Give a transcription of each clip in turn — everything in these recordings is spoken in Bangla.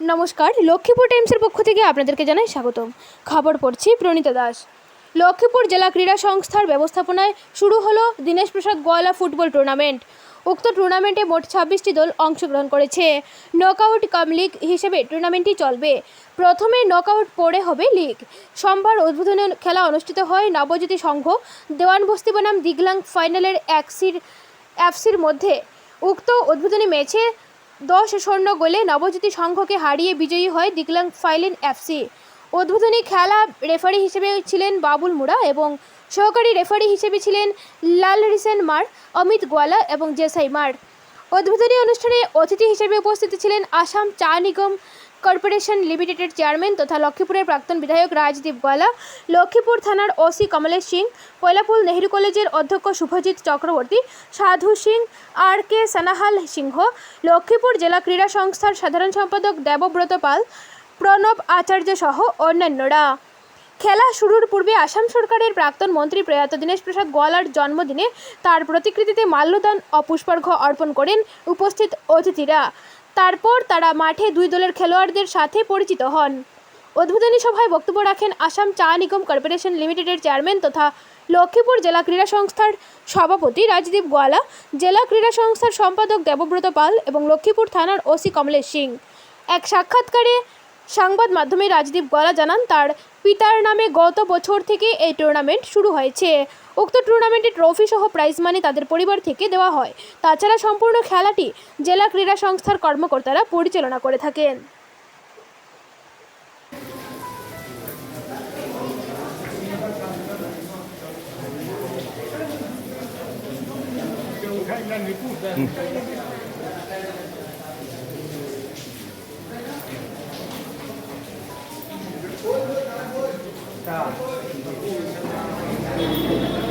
নমস্কার, লক্ষ্মীপুর টাইমসের পক্ষ থেকে আপনাদেরকে জানাই স্বাগতম। খবর পড়ছি প্রণীতা দাস। লক্ষ্মীপুর জেলা ক্রীড়া সংস্থার ব্যবস্থাপনায় শুরু হলো দীনেশ প্রসাদ গোয়ালা ফুটবল টুর্নামেন্ট। উক্ত টুর্নামেন্টে মোট ছাব্বিশটি দল অংশগ্রহণ করেছে। নকআউট কাম লিগ হিসেবে টুর্নামেন্টটি চলবে। প্রথমে নকআউট পরে হবে লিগ। সোমবার উদ্বোধনী খেলা অনুষ্ঠিত হয় নবজ্যোতি সংঘ। দেওয়ানবস্তি বনাম দিগলাং ফাইনালের একসির এফসির মধ্যে। উক্ত উদ্বোধনী ম্যাচে দশ স্বর্ণ গোলে নবজ্যোতি সংঘকে হারিয়ে বিজয়ী হয় দিকলাং ফাইলিন এফসি উদ্বোধনী খেলা রেফারি হিসেবে ছিলেন বাবুল মুড়া এবং সহকারী রেফারি হিসেবে ছিলেন লাল রিসেন মার, অমিত গোয়ালা এবং জেসাই মার। উদ্বোধনী অনুষ্ঠানে অতিথি হিসেবে উপস্থিত ছিলেন আসাম চা নিগম কর্পোরেশন লিমিটেডের চেয়ারম্যান তথা লক্ষ্মীপুরের প্রাক্তন বিধায়ক রাজদীপ গোয়ালা, লক্ষ্মীপুর থানার ওসি কমলেশ সিং পয়লাপুল নেহেরু কলেজের অধ্যক্ষ শুভজিৎ চক্রবর্তী, সাধু সিং আর কে সানাহাল সিংহ, লক্ষ্মীপুর জেলা ক্রীড়া সংস্থার সাধারণ সম্পাদক দেবব্রত পাল, প্রণব আচার্য সহ অন্যান্যরা। খেলা শুরুর পূর্বে আসাম সরকারের প্রাক্তন মন্ত্রী প্রয়াত দীনেশ প্রসাদ গোয়ালার জন্মদিনে তার প্রতিকৃতিতে মাল্যদান ও পুষ্পার্ঘ্য অর্পণ করেন উপস্থিত অতিথিরা। তারপর তারা মাঠে দুই দলের খেলোয়াড়দের সাথে পরিচিত হন। উদ্বোধনী সভায় বক্তব্য রাখেন আসাম চা নিগম কর্পোরেশন লিমিটেডের চেয়ারম্যান তথা লক্ষ্মীপুর জেলা ক্রীড়া সংস্থার সভাপতি রাজদীপ গোয়ালা, জেলা ক্রীড়া সংস্থার সম্পাদক দেবব্রত পাল এবং লক্ষ্মীপুর থানার ওসি কমলেশ সিং। এক সাক্ষাৎকারে সংবাদ মাধ্যমে রাজদীপ গলা জানান, তার পিতার নামে গত বছর থেকে এই টুর্নামেন্ট শুরু হয়েছে। উক্ত টুর্নামেন্টে ট্রফি সহ প্রাইজ মানি তাদের পরিবার থেকে দেওয়া হয়। তাছাড়া সম্পূর্ণ খেলাটি জেলা ক্রীড়া সংস্থার কর্মকর্তারা পরিচালনা করে থাকেন। শুভারম্ভ ました。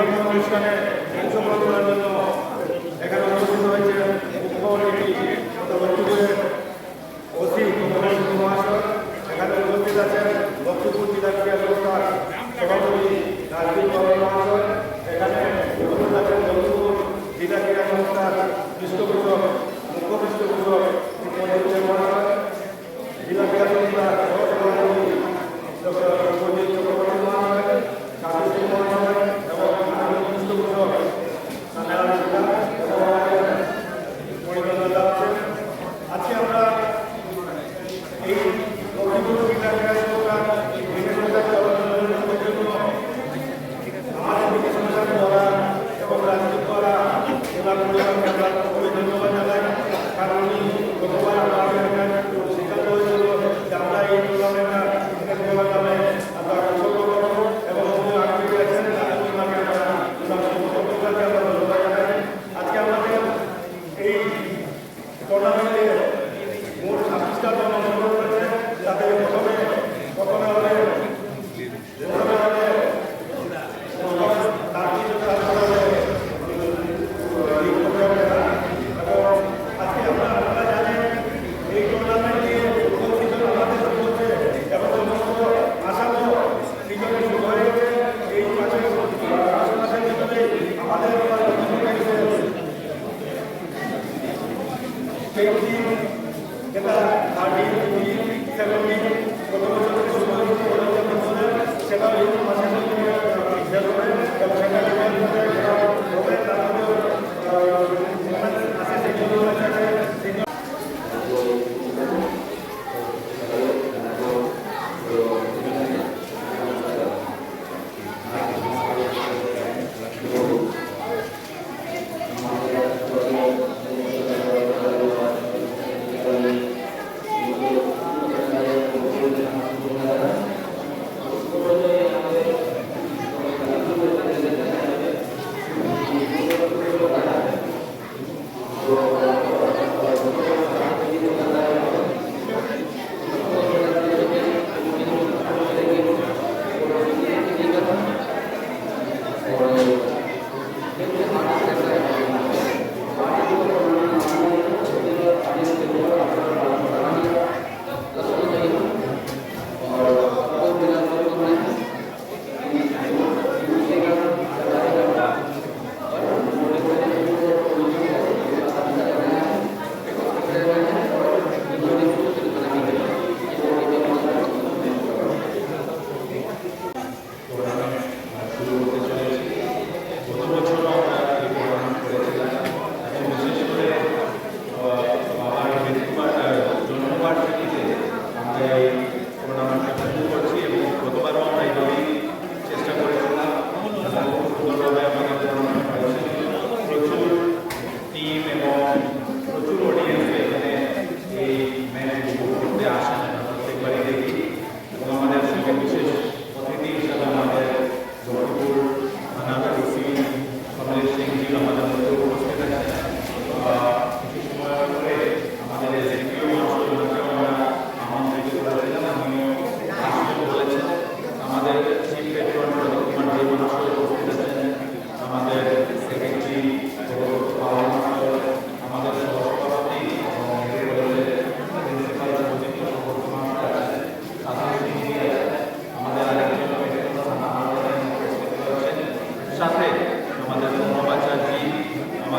番組し石金 Tem o livro,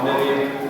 committee.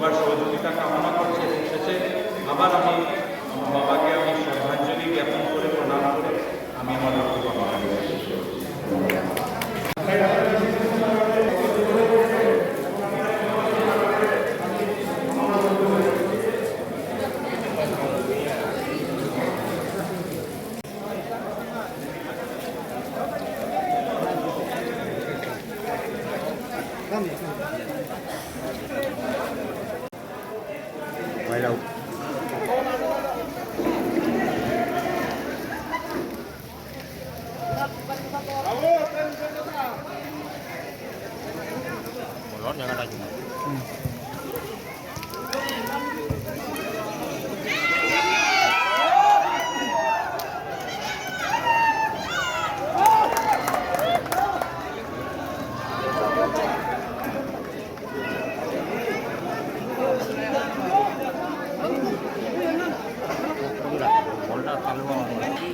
সবার সহযোগিতা কামনা করছি। শেষে আবার আমি đó nhà đây ừ. 몰라 달고